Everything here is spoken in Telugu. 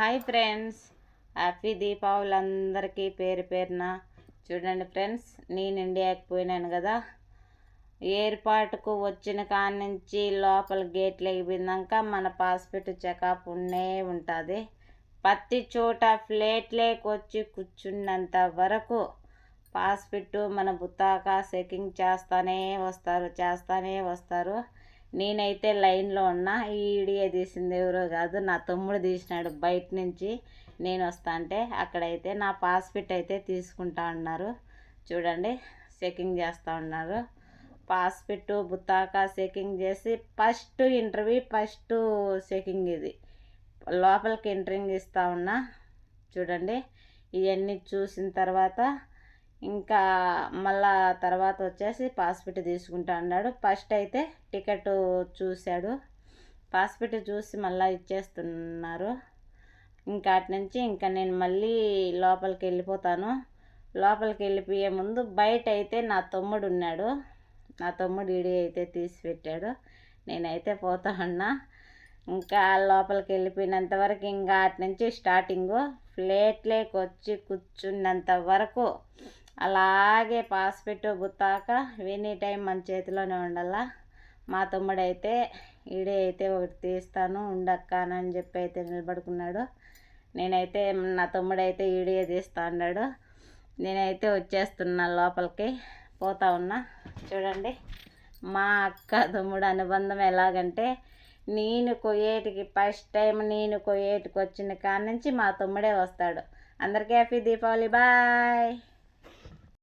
హాయ్ ఫ్రెండ్స్ హ్యాపీ దీపావళి అందరికీ పేరు పేరున. చూడండి ఫ్రెండ్స్ నేను ఇండియాకి పోయినాను కదా. ఏర్పాటుకు వచ్చిన కాడ నుంచి లోపల గేట్లు ఎగిపోయినాక మన పాస్పోర్ట్ చెకప్ ఉండే ఉంటుంది. ప్రతి చోట ఫ్లేట్లేకి వచ్చి కూర్చున్నంత వరకు పాస్పోర్ట్ మన బుత్తాక చెకింగ్ చేస్తానే వస్తారు చేస్తానే వస్తారు. నేనైతే లైన్లో ఉన్నా ఈ వీడియో తీసింది ఎవరో కాదు నా తమ్ముడు తీసినాడు బయట నుంచి. నేను వస్తా అంటే అక్కడైతే నా పాస్పోర్ట్ అయితే తీసుకుంటా ఉన్నారు. చూడండి చెకింగ్ చేస్తూ ఉన్నారు. పాస్పోర్ట్ బుత్తాక చెకింగ్ చేసి ఫస్ట్ ఇంటర్వ్యూ ఫస్ట్ చెకింగ్ ఇది. లోపలికి ఎంట్రింగ్ ఇస్తా ఉన్నా. చూడండి ఇవన్నీ చూసిన తర్వాత ఇంకా మళ్ళా తర్వాత వచ్చేసి పాస్పిట్ తీసుకుంటా అన్నాడు. ఫస్ట్ అయితే టికెట్ చూశాడు. పాస్పిట్ చూసి మళ్ళీ ఇచ్చేస్తున్నారు. ఇంకా అటు నుంచి ఇంకా నేను మళ్ళీ లోపలికి వెళ్ళిపోతాను. లోపలికి వెళ్ళిపోయే ముందు బయట అయితే నా తమ్ముడు ఉన్నాడు. నా తమ్ముడు ఇడి అయితే తీసిపెట్టాడు నేనైతే పోతా ఉన్నా ఇంకా లోపలికి వెళ్ళిపోయినంత వరకు ఇంకా అటు నుంచి స్టార్టింగు ప్లేట్లేకి వచ్చి కూర్చున్నంత వరకు అలాగే పాస్పెట్ గుత్తాక ఎనీ టైం మన చేతిలోనే ఉండాలా? మా తమ్ముడైతే ఈడే అయితే ఒకటి తీస్తాను ఉండక్కానని చెప్పి అయితే నిలబడుకున్నాడు. నేనైతే నా తమ్ముడైతే ఈడే తీస్తా అన్నాడు. నేనైతే వచ్చేస్తున్నా లోపలికి పోతా ఉన్నా. చూడండి మా అక్క తమ్ముడు అనుబంధం ఎలాగంటే నేను కొయ్యేటికి ఫస్ట్ టైం నేను కొయ్యేటికి వచ్చిన కాడ నుంచి మా తమ్ముడే వస్తాడు. అందరికీ హ్యాపీ దీపావళి బాయ్!